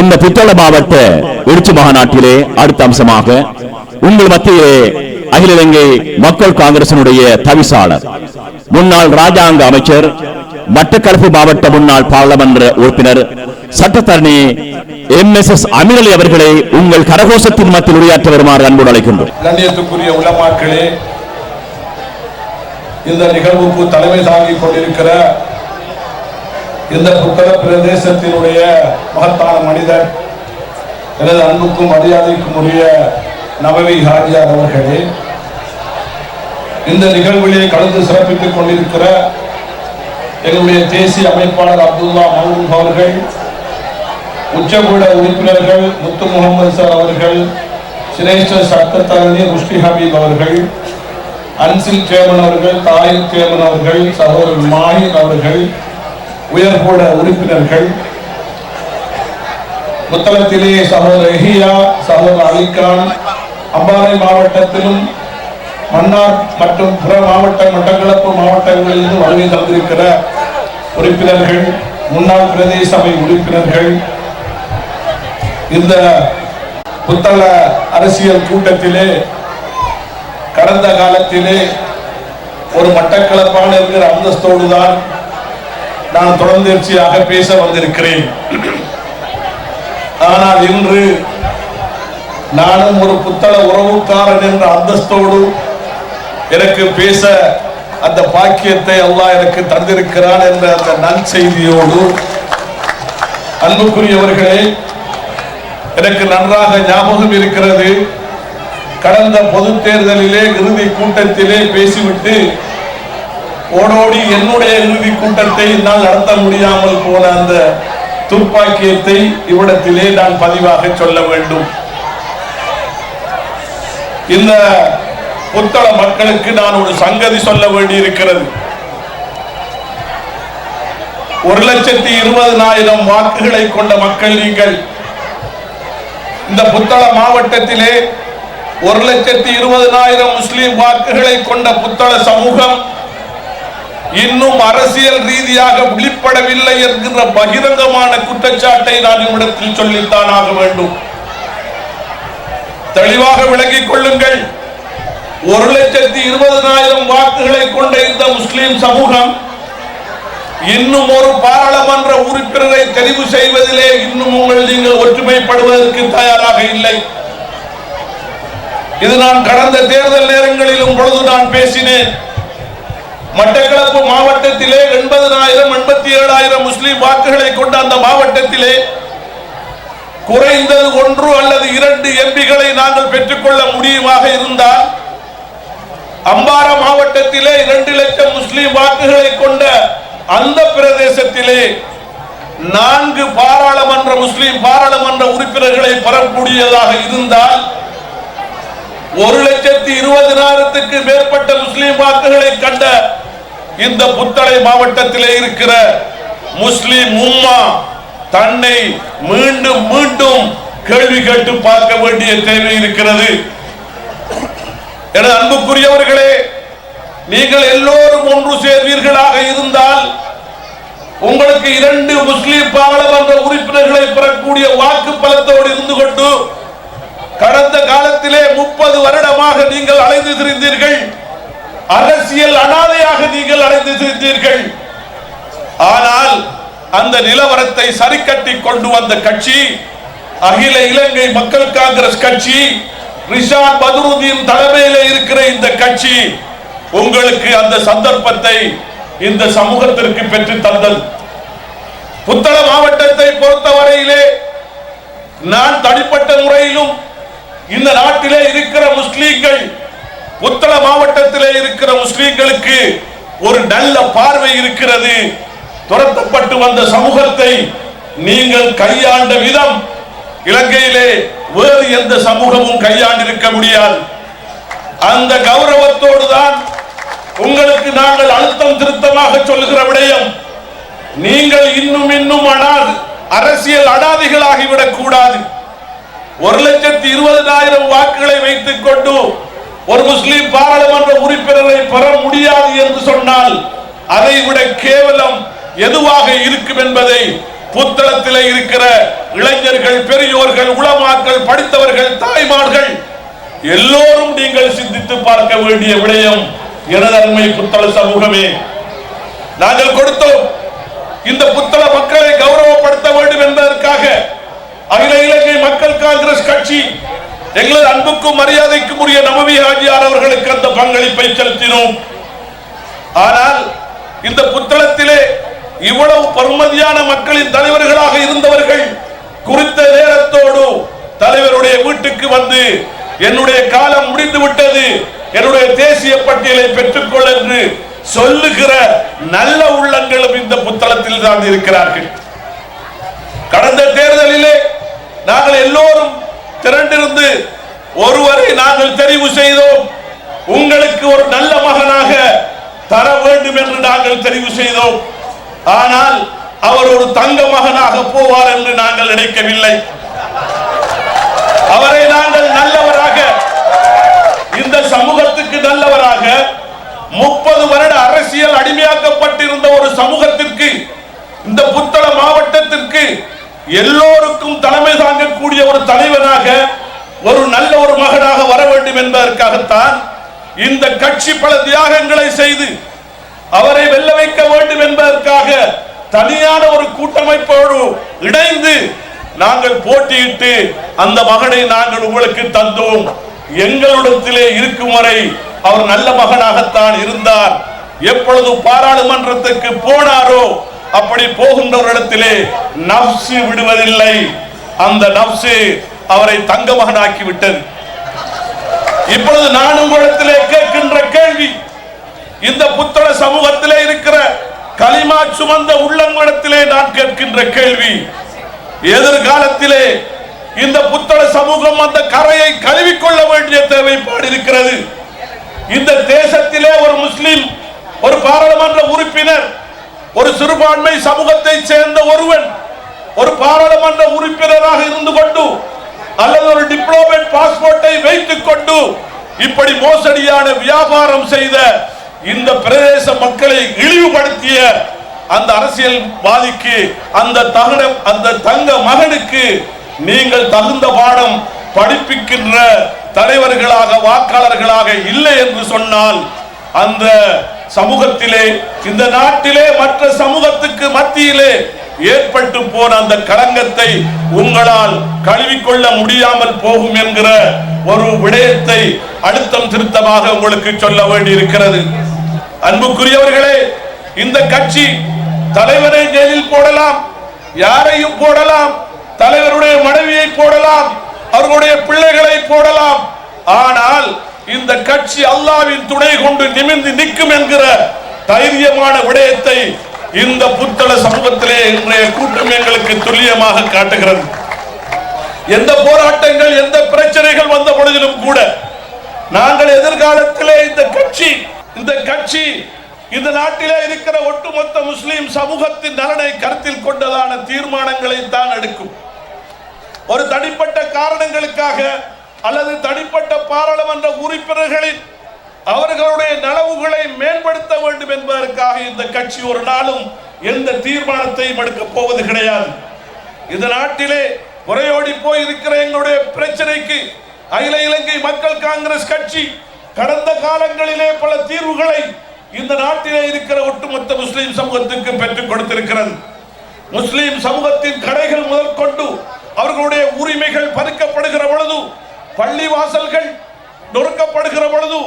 இந்த புத்தள மாவட்ட எழுச்சி மாநாட்டிலே அடுத்த அம்சமாக உங்கள் மத்தியிலே அகில இலங்கை மக்கள் காங்கிரசினுடைய தவிசாளர் முன்னாள் ராஜாங்க அமைச்சர் மட்டக்களப்பு மாவட்ட முன்னாள் பாராளுமன்ற உறுப்பினர் சட்டத்தரணி எம் எஸ் எஸ் அமிரலி அவர்களை உங்கள் கரகோஷத்தின் மத்தியில் உரையாற்ற வருமாறு அன்போடு அழைக்கின்றோம். கண்ணியத்துக்குரிய இந்த நிகழ்வுக்கு தலைமை தாங்கிக் கொண்டிருக்கிற இந்த புத்தக பிரதேசத்தினுடைய மகத்தான மனிதர் எனது அன்புக்கும் மரியாதைக்கும் உரிய நவவி ஹாஜியார் அவர்களே இந்த நிகழ்விலே கலந்து சிறப்பித்துக் கொண்டிருக்கிற எங்களுடைய தேசிய அமைப்பாளர் அப்துல்லா மஹூப் அவர்கள் உச்சகூட உறுப்பினர்கள் முத்து முகமது சார் அவர்கள் சிரேஷ்ட சட்டத்தரணி முஷ்டி ஹபீப் அவர்கள் அன்சில் சேமன் அவர்கள் தாயின் சேமன் அவர்கள் சகோதரர் மாஹின் அவர்கள் உயர்கூட உறுப்பினர்கள். புத்தளத்திலே சகோதரர் எஹியா சகோதரர் அலிகான் அம்பாறை மாவட்டத்திலும் மன்னார் மற்றும் பிற மாவட்ட மட்டக்களப்பு மாவட்டங்களிலிருந்து வருகை தந்திருக்கிற உறுப்பினர்கள் முன்னாள் பிரதேச சபை உறுப்பினர்கள். இந்த புத்தள அரசியல் கூட்டத்திலே கடந்த காலத்திலே ஒரு மட்டக்களப்பான இருக்கிற அந்தஸ்தோடு தான் நான் தொடர்ந்தேர்ச்சியாக பேச வந்திருக்கிறேன். ஆனால் இன்று நானும் ஒரு புத்தள உறவுக்காரன் என்ற அந்தஸ்தோடு எனக்கு பேச அந்த பாக்கியத்தை அல்லா எனக்கு தந்திருக்கிறான் என்ற அந்த நற்செய்தியோடு அன்புக்குரியவர்களே எனக்கு நன்றாக ஞாபகம் இருக்கிறது. கடந்த பொது தேர்தலிலே இறுதி கூட்டத்திலே பேசிவிட்டு ஓடோடி என்னுடைய இறுதி கூட்டத்தை என்னால் நடத்த முடியாமல் போன அந்த துப்பாக்கியத்தை இவ்விடத்திலே நான் பதிவாக சொல்ல வேண்டும். இந்த புத்தள மக்களுக்கு நான் ஒரு சங்கதி சொல்ல வேண்டி இருக்கிறது ஒரு லட்சத்தி இருபதனாயிரம் வாக்குகளை கொண்ட மக்கள் நீங்கள் இந்த புத்தள மாவட்டத்திலே ஒரு லட்சத்தி இருபதனாயிரம் முஸ்லீம் வாக்குகளை கொண்ட புத்தள சமூகம் இன்னும் அரசியல் ரீதியாக விழிப்படவில்லை என்கிற பகிரங்கமான குற்றச்சாட்டை நான் இவ்விடத்தில் சொல்லித்தான் ஆக வேண்டும். தெளிவாக விளங்கிக் கொள்ளுங்கள். ஒரு லட்சத்தி இருபதனாயிரம் வாக்குகளை கொண்ட இந்த முஸ்லிம் சமூகம் இன்னும் ஒரு பாராளுமன்ற உறுப்பினரை தெரிவு செய்வதிலே இன்னும் உங்கள் நீங்கள் ஒற்றுமைப்படுவதற்கு தயாராக இல்லை. இது நான் கடந்த தேர்தல் நேரங்களிலும் பொழுது நான் பேசினேன். மட்டக்களப்பு மாவட்டத்திலே எண்பதனாயிரம் எண்பத்தி ஏழாயிரம் முஸ்லிம் வாக்குகளை கொண்ட அந்த மாவட்டத்திலே குறைந்தது ஒன்று அல்லது இரண்டு எம்பிகளை நாங்கள் பெற்றுக்கொள்ள முடியுமாக இருந்தால் அம்பார மாவட்டத்திலே இரண்டு லட்சம் முஸ்லிம் வாக்குகளை கொண்ட அந்த பிரதேசத்திலே நான்கு பாராளுமன்ற முஸ்லிம் பாராளுமன்ற உறுப்பினர்களை பெறக்கூடியதாக இருந்தால் ஒரு லட்சத்தி இருபதினாயிரத்துக்கு மேற்பட்ட முஸ்லிம் வாக்குகளை கண்ட இந்த புத்தளை மாவட்டத்திலே இருக்கிற முஸ்லிம் உம்மா தன்னை மீண்டும் மீண்டும் கேள்வி கேட்டு பார்க்க வேண்டிய தேவை இருக்கிறது. எனது அன்புக்குரியவர்களே நீங்கள் எல்லோரும் ஒன்று சேர்வீர்களாக இருந்தால் உங்களுக்கு இரண்டு முஸ்லிம் பாராளுமன்ற உறுப்பினர்களை பெறக்கூடிய வாக்கு பலத்தோடு இருந்து கொண்டு கடந்த காலத்திலே முப்பது வருடமாக நீங்கள் அலைந்து திரிந்தீர்கள் அரசியல் அனாதையாக நீங்கள் அடைந்து சென்றீர்கள். ஆனால் அந்த நிலவரத்தை சரிக்கட்டி கொண்டு வந்த கட்சி அகில இலங்கை மக்கள் காங்கிரஸ் கட்சி ரிஷாத் பதுருதீன் தலைமையில் இருக்கிற இந்த கட்சி உங்களுக்கு அந்த சந்தர்ப்பத்தை இந்த சமூகத்திற்கு பெற்று தந்தது புத்தள மாவட்டத்தை பொறுத்தவரையிலே நான் தனிப்பட்ட முறையிலும் இந்த நாட்டிலே இருக்கிற முஸ்லீம்கள் உத்தள மாவட்டத்திலே இருக்கிற முஸ்லீம்களுக்கு ஒரு நல்ல பார்வை இருக்கிறது. துரத்தப்பட்டு வந்த சமூகத்தை நீங்கள் கையாண்ட விதம் இலங்கையிலே வேறு எந்த சமூகமும் கையாண்டிருக்க முடியாது. அந்த கௌரவத்தோடு தான் உங்களுக்கு நாங்கள் அழுத்தம் திருத்தமாக சொல்லுகிற விடயம். நீங்கள் இன்னும் இன்னும் அனாது அரசியல் அடாதிகளாகிவிடக் கூடாது ஒரு லட்சத்தி இருபதனாயிரம் வாக்குகளை வைத்துக் கொண்டு ஒரு முஸ்லிம் பாராளுமன்ற உறுப்பினரை பெற முடியாது என்று சொன்னால் அதை விட கேவலம் எதுவாக இருக்கும் என்பதை புத்தளத்தில் இருக்கிற இளைஞர்கள் பெரியோர்கள் உளமாக்கள் படித்தவர்கள் தாய்மார்கள் எல்லோரும் நீங்கள் சிந்தித்து பார்க்க வேண்டிய விடயம் எனதன்மை புத்தள சமூகமே. நாங்கள் கொடுத்தோம். இந்த புத்தள மக்களை கௌரவப்படுத்த வேண்டும் என்பதற்காக அகில இலங்கை மக்கள் காங்கிரஸ் கட்சி எங்களது அன்புக்கும் மரியாதைக்கும் உரிய நவவி ஆஜியார் அவர்களுக்கு அந்த பங்களிப்பை செலுத்தினோம். ஆனால் இந்த புத்தளத்திலே இவ்வளவு பருமதியான மக்களின் தலைவர்களாக இருந்தவர்கள் குறித்த நேரத்தோடு தலைவருடைய வீட்டுக்கு வந்து என்னுடைய காலம் முடிந்து விட்டது என்னுடைய தேசிய பட்டியலை பெற்றுக்கொள் என்று சொல்லுகிற நல்ல உள்ளங்களும் இந்த புத்தளத்தில் தான் இருக்கிறார்கள். கடந்த தேர்தலிலே நாங்கள் எல்லோரும் திரண்டிருந்து ஒருவரை நாங்கள் தெரிவு செய்தோம். உங்களுக்கு ஒரு நல்ல மகனாக தர வேண்டும் என்று நாங்கள் தெரிவு செய்தோம். ஆனால் அவர் ஒரு தங்க மகனாக போவார் என்று நாங்கள் நினைக்கவில்லை. அவரை நாங்கள் நல்லவராக இந்த சமூகத்துக்கு நல்லவராக முப்பது வருட அரசியல் அடிமையாக்கப்பட்டிருந்த ஒரு சமூகத்திற்கு இந்த புத்தள மாவட்டத்திற்கு எல்லோருக்கும் தலைமை தாங்கக்கூடிய ஒரு தலைவனாக ஒரு நல்ல ஒரு மகனாக வர வேண்டும் என்பதற்காகத்தான் இந்த கட்சி பல தியாகங்களை செய்து அவரை வெல்ல வைக்க வேண்டும் என்பதற்காக தனியான ஒரு கூட்டமைப்போடு இணைந்து நாங்கள் போட்டியிட்டு அந்த மகனை நாங்கள் உங்களுக்கு தந்தோம் எங்களிடத்திலே இருக்கும் வரை அவர் நல்ல மகனாகத்தான் இருந்தார். எப்பொழுது பாராளுமன்றத்துக்கு போனாரோ அப்படி போகின்ற ஒரு இடத்திலே நப்சு விடுவதில்லை. அந்த நப்சு அவரை தங்க மகனாக்கி விட்டது இப்பொழுது நான் உங்களிடத்திலே கேட்கின்ற கேள்வி இந்த புத்தள சமூகத்திலே இருக்கிற களிமா சுமந்த உள்ளங்களிடத்திலே நான் கேட்கின்ற கேள்வி எதிர்காலத்திலே இந்த புத்தள சமூகம் அந்த கரையை கழுவிக்கொள்ள வேண்டிய தேவைப்பாடு இருக்கிறது. இந்த தேசத்திலே ஒரு முஸ்லிம் ஒரு பாராளுமன்ற உறுப்பினர் ஒரு சிறுபான்மை சமூகத்தை சேர்ந்த ஒருவன் ஒரு பாராளுமன்ற உறுப்பினராக இருந்து கொண்டு அல்லது ஒரு டிப்ளோமேட் பாஸ்போர்ட்டை வைத்துக் கொண்டு இப்படி மோசடியான வியாபாரம் செய்த இந்த பிரதேச மக்களை இழிவுபடுத்திய அந்த அரசியல்வாதிக்கு அந்த தகன அந்த தங்க மகனுக்கு நீங்கள் தகுந்த பாடம் படிப்பிக்கின்ற தலைவர்களாக வாக்காளர்களாக இல்லை என்று சொன்னால் அந்த சமூகத்திலே இந்த நாட்டிலே மற்ற சமூகத்துக்கு மத்தியிலே ஏற்பட்டு போன அந்த களங்கத்தை உங்களால் கழுவிக்கொள்ள முடியாமல் போகும் என்கிற ஒரு விடயத்தை அழுத்தம் திருத்தமாக உங்களுக்கு சொல்ல வேண்டியிருக்கிறது. அன்புக்குரியவர்களே இந்த கட்சி தலைவரை ஜெயிலில் போடலாம் யாரையும் போடலாம் தலைவருடைய மனைவியை போடலாம் அவர்களுடைய பிள்ளைகளை போடலாம். ஆனால் இந்த கட்சி அல்லாவின் துணை கொண்டு நிமிர்ந்து நிற்கும் என்கிற தைரியமான விடயத்தை இந்த புத்தள சமூகத்திலே இன்றைய கூட்டம் எங்களுக்கு துல்லியமாக காட்டுகிறது. எந்த போராட்டங்கள் எந்த பிரச்சனைகள் வந்த பொழுதிலும் கூட நாங்கள் எதிர்காலத்திலே இந்த கட்சி இந்த கட்சி இந்த நாட்டிலே இருக்கிற ஒட்டுமொத்த முஸ்லிம் சமூகத்தின் நலனை கருத்தில் கொண்டதான தீர்மானங்களை தான் எடுக்கும். ஒரு தனிப்பட்ட காரணங்களுக்காக அல்லது தனிப்பட்ட பாராளுமன்ற உறுப்பினர்களின் அவர்களுடைய நலவுகளை மேம்படுத்த வேண்டும் என்பதற்காக இந்த கட்சி ஒரு நாளும் எந்த தீர்மானத்தையும் எடுக்கப் போவது கிடையாது. இந்த நாட்டிலே உரையோடி போய் இருக்கிற எங்களுடைய பிரச்சனைக்கு அகில இலங்கை மக்கள் காங்கிரஸ் கட்சி கடந்த காலங்களிலே பல தீர்வுகளை இந்த நாட்டிலே இருக்கிற ஒட்டுமொத்த முஸ்லிம் சமூகத்துக்கு பெற்றுக் கொடுத்திருக்கிறது. முஸ்லிம் சமூகத்தின் கடைகள் முதல் கொண்டு அவர்களுடைய உரிமைகள் பறிக்கப்படுகிற பொழுது பள்ளி வாசல்கள் நொறுக்கப்படுகிற பொழுது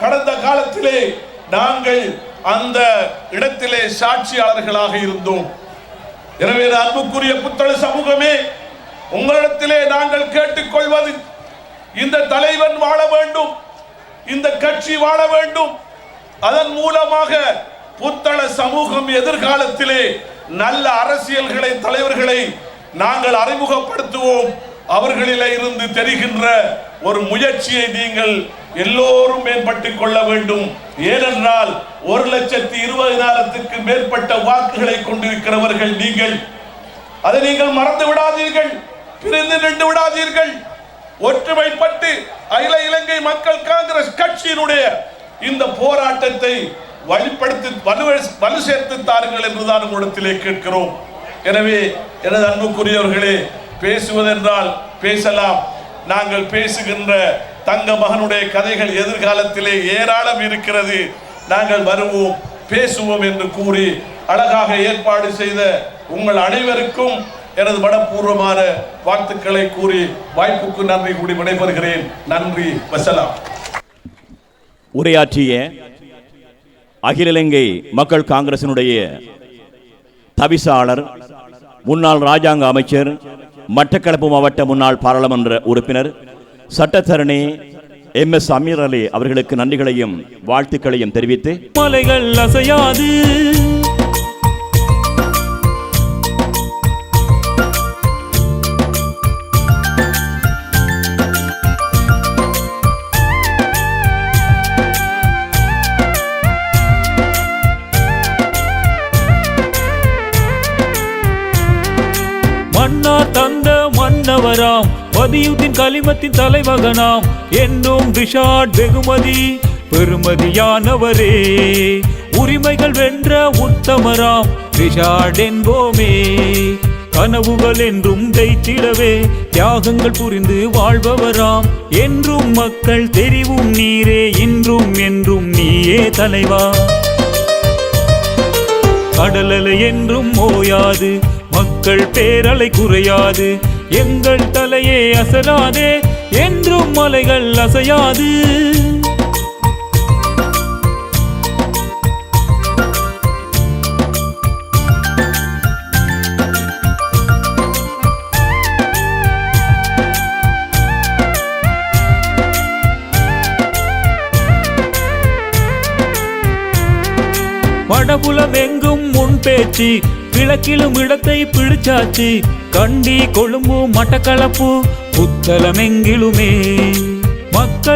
கடந்த காலத்திலே நாங்கள் அந்த இடத்திலே சாட்சியாளர்களாக இருந்தோம். எனவே அன்புக்குரிய புத்தள சமூகமே உங்களிடத்திலே நாங்கள் கேட்டுக்கொள்வது இந்த தலைவன் வாழ வேண்டும் இந்த கட்சி வாழ வேண்டும். அதன் மூலமாக புத்தள சமூகம் எதிர்காலத்திலே நல்ல அரசியல்களை தலைவர்களை நாங்கள் அறிமுகப்படுத்துவோம். அவர்களில இருந்து தெரிகின்ற ஒரு முயற்சியை நீங்கள் எல்லோரும் மேம்பட்டு கொள்ள வேண்டும். ஏனென்றால் ஒரு லட்சத்தி இருபதினாயிரத்துக்கு மேற்பட்ட வாக்குகளை கொண்டிருக்கிறவர்கள் நீங்கள். அதை நீங்கள் மறந்து விடாதீர்கள். பிரிந்து நின்று விடாதீர்கள். ஒற்றுமைப்பட்டு அகில இலங்கை மக்கள் காங்கிரஸ் கட்சியினுடைய இந்த போராட்டத்தை வலுப்படுத்தி வலு வலு சேர்த்து தாருங்கள் என்றுதான் உங்களிடத்திலே கேட்கிறோம். எனவே எனது அன்புக்குரியவர்களே பேசுவதென்றால் பேசலாம். நாங்கள் பேசுகின்ற தங்க மகனுடைய கதைகள் எதிர்காலத்திலே ஏராளம் இருக்கிறது. நாங்கள் வருவோம் பேசுவோம் என்று கூறி அழகாக ஏற்பாடு செய்த உங்கள் அனைவருக்கும் எனது மனப்பூர்வமான வாழ்த்துக்களை கூறி வாய்ப்புக்கு நன்றி கூடி விடைபெறுகிறேன். நன்றி வசலாம். உரையாற்றிய அகில இலங்கை மக்கள் காங்கிரசினுடைய தவிசாளர் முன்னாள் ராஜாங்க அமைச்சர் மட்டக்களப்பு மாவட்ட முன்னாள் பாராளுமன்ற உறுப்பினர் சட்டத்தரணி எம். எஸ். அமீர் அலி அவர்களுக்கு நன்றிகளையும் வாழ்த்துக்களையும் தெரிவித்து மலைகள் அசையாது. அண்ணா தந்த மன்னவராம் பதியுத்தின் கலிமத்தின் தலைவகனாம் என்னும் ரிஷாட் வெகுமதி பெருமதியானவரே. உரிமைகள் வென்ற உத்தமராம் ரிஷாட் என்போமே. கனவுகள் என்றும் தைத்திடவே தியாகங்கள் புரிந்து வாழ்பவராம். என்றும் மக்கள் தெரிவும் நீரே இன்றும் என்றும் நீயே தலைவா. கடலலை என்றும் ஓயாது மக்கள் பேரலை குறையாது. எங்கள் தலையே அசலாதே என்றும் மலைகள் அசையாது. பேச்சு. கிழக்கிலும் இடத்தை பிடிச்சாச்சு. கண்டி கொழும்பு மட்டக்களப்பு புத்தலமெங்கிலுமே மக்கள்